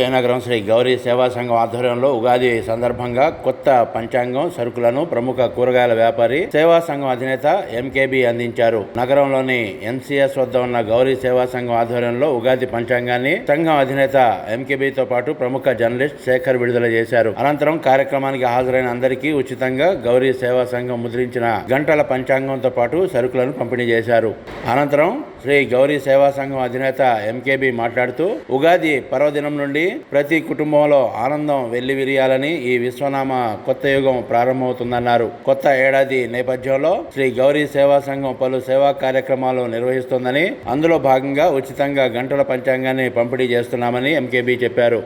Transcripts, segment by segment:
విజయనగరం శ్రీ గౌరీ సేవా సంఘం ఆధ్వర్యంలో ఉగాది సందర్భంగా కొత్త పంచాంగం సరుకులను ప్రముఖ కూరగాయల వ్యాపారి సేవా సంఘం అధినేత ఎంకేబి అందించారు. నగరంలోని ఎన్సీఎస్ వద్ద ఉన్న గౌరీ సేవా సంఘం ఆధ్వర్యంలో ఉగాది పంచాంగాన్ని సంఘం అధినేత ఎంకేబితో పాటు ప్రముఖ జర్నలిస్ట్ శేఖర్ విడుదల చేశారు. అనంతరం కార్యక్రమానికి హాజరైన అందరికీ ఉచితంగా గౌరీ సేవా సంఘం ముద్రించిన గంటల పంచాంగంతో పాటు సరుకులను పంపిణీ చేశారు. అనంతరం శ్రీ గౌరీ సేవా సంఘం అధినేత ఎంకేబి మాట్లాడుతూ ఉగాది పర్వదినం నుండి ప్రతి కుటుంబంలో ఆనందం వెల్లివిరియాలని ఈ విశ్వనామ కొత్త యుగం ప్రారంభమవుతుందన్నారు. కొత్త ఏడాది నేపథ్యంలో శ్రీ గౌరీ సేవా సంఘం పలు సేవా కార్యక్రమాలు నిర్వహిస్తోందని అందులో భాగంగా ఉచితంగా గంటల పంచాంగాన్ని పంపిణీ చేస్తున్నామని ఎంకేబి చెప్పారు.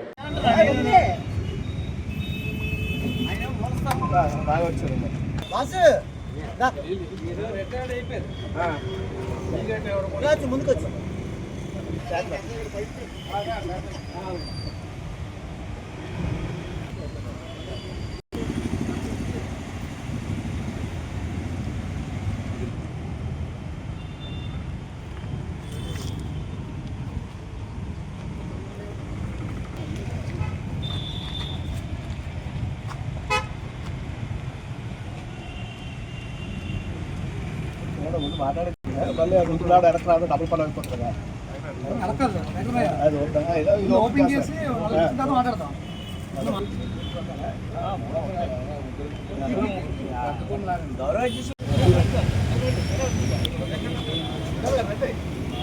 బాసు దా. ఇలా వచ్చి ముందుకు వచ్చి ముందు మాట్లాడి మళ్ళీ గుంటున్నాడు ఎడతాడు డబుల్ పని అయిపోతుంది. కదా అది వద్దా? ఏదో ఇది ఓపెన్ చేసి మాట్లాడతాం.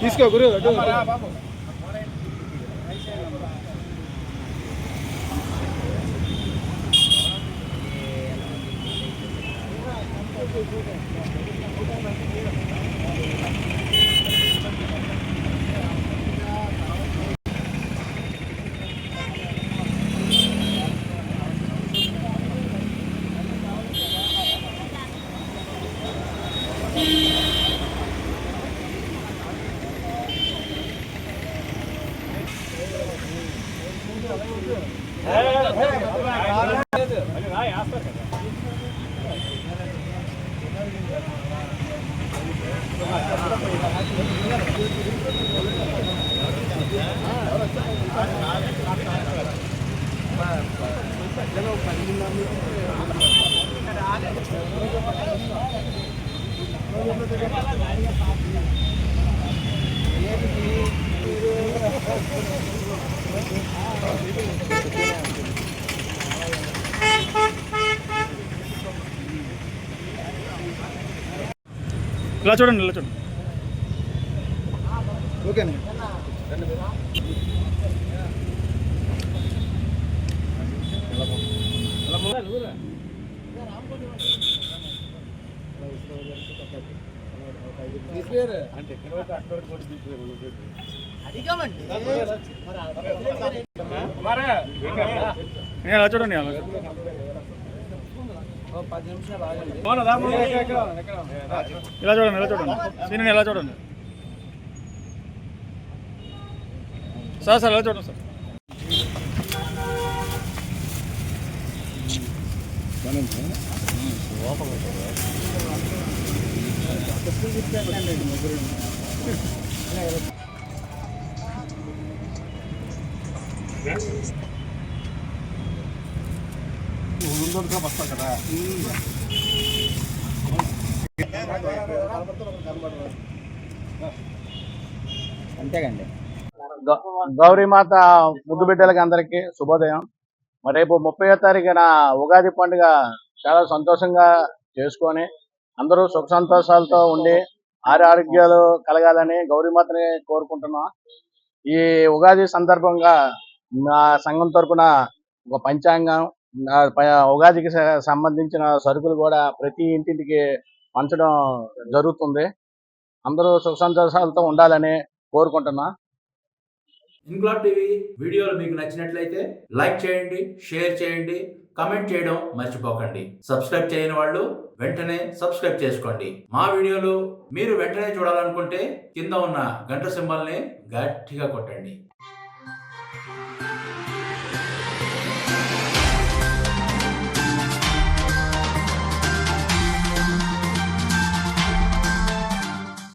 తీసుకో గురు రాలేదు ఇలా చూడండి ఇలా చూడండి. ఓకేనా. నేను చూడండి ఇలా చూడండి ఇలా చూడండి. సీనియర్ ఎలా చూడండి. సార్ సార్ ఎలా చూడండి సార్. అంతేకండి గౌరీమాత ముద్దు బిడ్డలకి అందరికీ శుభోదయం. మరి రేపు ముప్పై తారీఖున ఉగాది పండుగ చాలా సంతోషంగా చేసుకొని అందరూ సుఖ సంతోషాలతో ఉండి ఆరు ఆరోగ్యాలు కలగాలని గౌరీమాతని కోరుకుంటున్నాం. ఈ ఉగాది సందర్భంగా నా సంఘం తరపున ఒక పంచాంగం ఉగాదికి సంబంధించిన సరుకులు కూడా ప్రతి ఇంటింటికి పంచడం జరుగుతుంది. అందరూ సుఖ సంతోషాలతో ఉండాలని కోరుకుంటున్నా. ఇంక్లాబ్ టీవీ వీడియోలు మీకు నచ్చినట్లయితే లైక్ చేయండి షేర్ చేయండి కమెంట్ చేయడం మర్చిపోకండి. సబ్స్క్రైబ్ చేయని వాళ్ళు వెంటనే సబ్స్క్రైబ్ చేసుకోండి. మా వీడియోలు మీరు వెంటనే చూడాలనుకుంటే కింద ఉన్న గంట సింబల్ని గట్టిగా కొట్టండి.